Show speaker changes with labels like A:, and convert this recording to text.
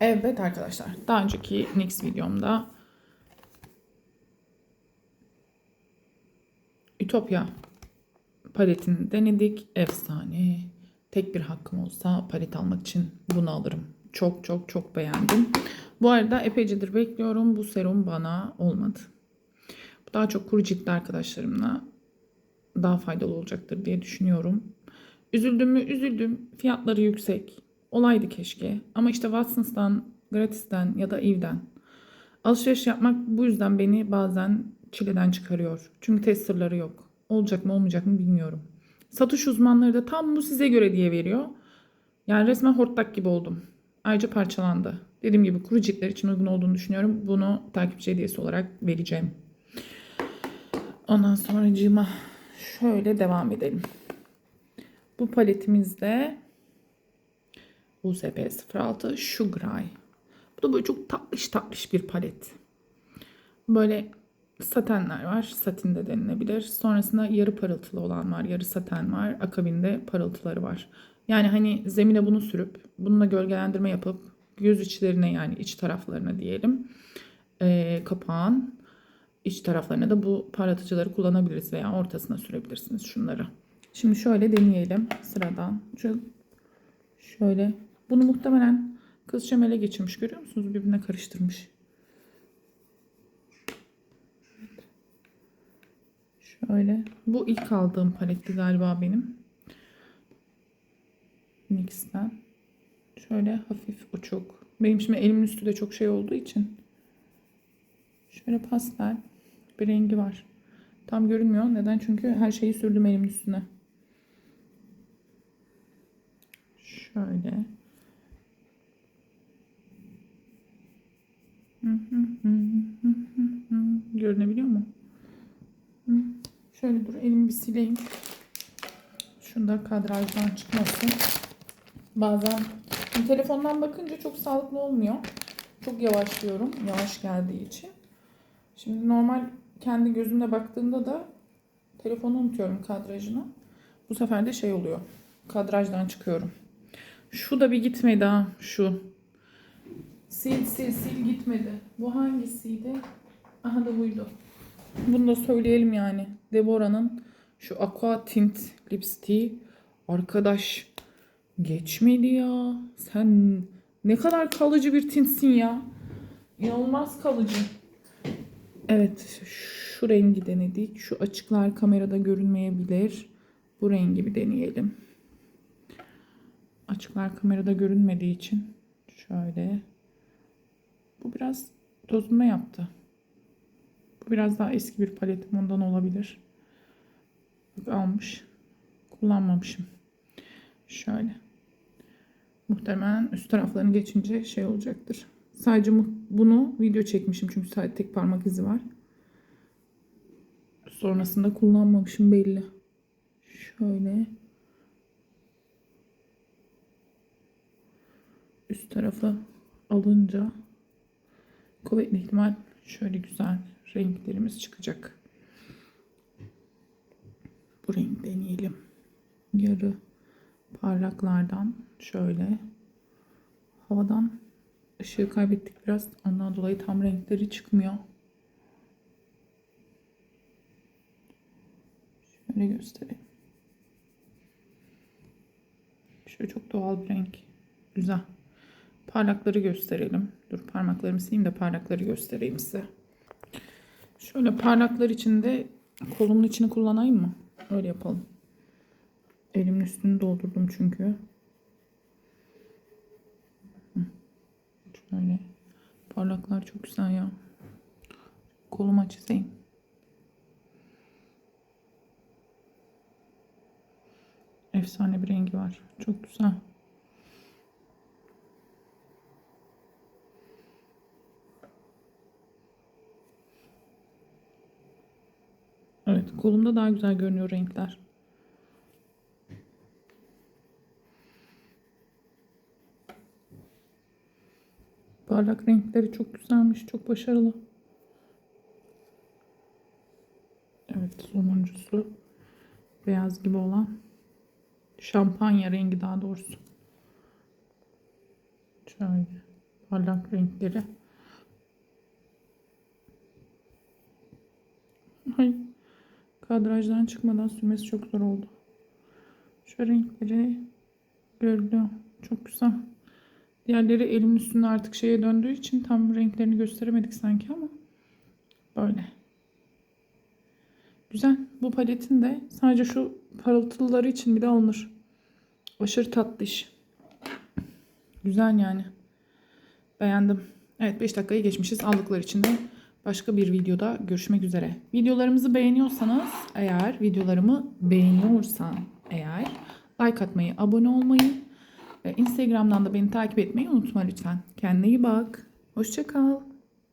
A: Evet arkadaşlar. Daha önceki NYX videomda Ütopya paletini denedik. Efsane. Tek bir hakkım olsa palet almak için bunu alırım. Çok çok çok beğendim. Bu arada epeycedir bekliyorum. Bu serum bana olmadı. Bu daha çok kuru ciltli arkadaşlarımla daha faydalı olacaktır diye düşünüyorum. Üzüldüm mü? Üzüldüm. Fiyatları yüksek. Olaydı keşke. Ama işte Watsons'tan, Gratis'ten ya da Eve'den alışveriş yapmak bu yüzden beni bazen çileden çıkarıyor. Çünkü test sırları yok. Olacak mı olmayacak mı bilmiyorum. Satış uzmanları da tam bu size göre diye veriyor. Yani resmen hortlak gibi oldum. Ayrıca parçalandı. Dediğim gibi kuru ciltler için uygun olduğunu düşünüyorum. Bunu takipçi hediyesi olarak vereceğim. Ondan sonra cıma şöyle devam edelim. Bu paletimizde USP 06 Sugar Eye. Bu da böyle çok tatlış tatlış bir palet. Böyle satenler var. Satin de denilebilir. Sonrasında yarı parıltılı olan var. Yarı saten var. Akabinde parıltıları var. Yani hani zemine bunu sürüp bununla gölgelendirme yapıp göz içlerine yani iç taraflarına diyelim e, kapağın iç taraflarına da bu parlatıcıları kullanabiliriz veya ortasına sürebilirsiniz şunları. Şimdi şöyle deneyelim sıradan. Şöyle bunu muhtemelen kız şemele geçirmiş görüyor musunuz? Birbirine karıştırmış. Şöyle. Bu ilk aldığım paletti galiba benim. NYX'ten. Şöyle hafif uçuk. Benim şimdi elimin üstü de çok şey olduğu için. Şöyle pastel bir rengi var. Tam görünmüyor. Neden? Çünkü her şeyi sürdüm elimin üstüne. Şöyle. Görünebiliyor mu? Şöyle dur elimi bir sileyim. Şunda kadrajdan çıkmasın. Bazen telefondan bakınca çok sağlıklı olmuyor. Çok yavaşlıyorum. Yavaş geldiği için. Şimdi normal kendi gözümle baktığımda da telefonu unutuyorum kadrajını. Bu sefer de şey oluyor. Kadrajdan çıkıyorum. Şu da bir gitmedi ha. Şu. Sil sil sil gitmedi. Bu hangisiydi? Aha da buydu. Bunu da söyleyelim yani. Deborah'nın şu Aqua Tint lipstiği. Arkadaş geçmedi ya. Sen ne kadar kalıcı bir tintsin ya. İnanılmaz kalıcı. Evet şu rengi denedik. Şu açıklar kamerada görünmeyebilir. Bu rengi bir deneyelim. Açıklar kamerada görünmediği için şöyle. Bu biraz tozunma yaptı. Bu biraz daha eski bir paletim ondan olabilir. Almış. Kullanmamışım. Şöyle. Muhtemelen üst taraflarını geçince şey olacaktır. Sadece bunu video çekmişim çünkü sadece tek parmak izi var. Sonrasında kullanmamışım belli. Şöyle. Üst tarafı alınca kuvvetli ihtimal şöyle güzel renklerimiz çıkacak. Bu renk deneyelim. Yarı parlaklardan şöyle havadan ışığı kaybettik biraz. Ondan dolayı tam renkleri çıkmıyor. Şöyle göstereyim. Şöyle çok doğal bir renk. Güzel. Parlakları gösterelim. Dur parmaklarımı sileyim de parlakları göstereyim size. Şöyle parlaklar içinde kolumun içini kullanayım mı? Öyle yapalım. Elimin üstünü doldurdum çünkü. Şöyle. Parlaklar çok güzel ya. Koluma çizeyim. Efsane bir rengi var. Çok güzel. Evet, kolumda daha güzel görünüyor renkler. Parlak renkleri çok güzelmiş, çok başarılı. Evet, sonuncusu beyaz gibi olan şampanya rengi daha doğrusu. Şöyle Parlak renkleri. Ay, kadrajdan çıkmadan sürmesi çok zor oldu. Şu renkleri gördü. Çok güzel. Diğerleri elimin üstünde artık şeye döndüğü için tam renklerini gösteremedik sanki ama böyle. Güzel. Bu paletin de sadece şu parıltılıları için bile alınır. Aşırı tatlı iş. Güzel yani. Beğendim. Evet 5 dakikayı geçmişiz. Aldıkları için de başka bir videoda görüşmek üzere. Videolarımızı beğeniyorsanız eğer videolarımı beğeniyorsan eğer like atmayı, abone olmayı ve Instagram'dan da beni takip etmeyi unutma lütfen. Kendine iyi bak. Hoşça kal.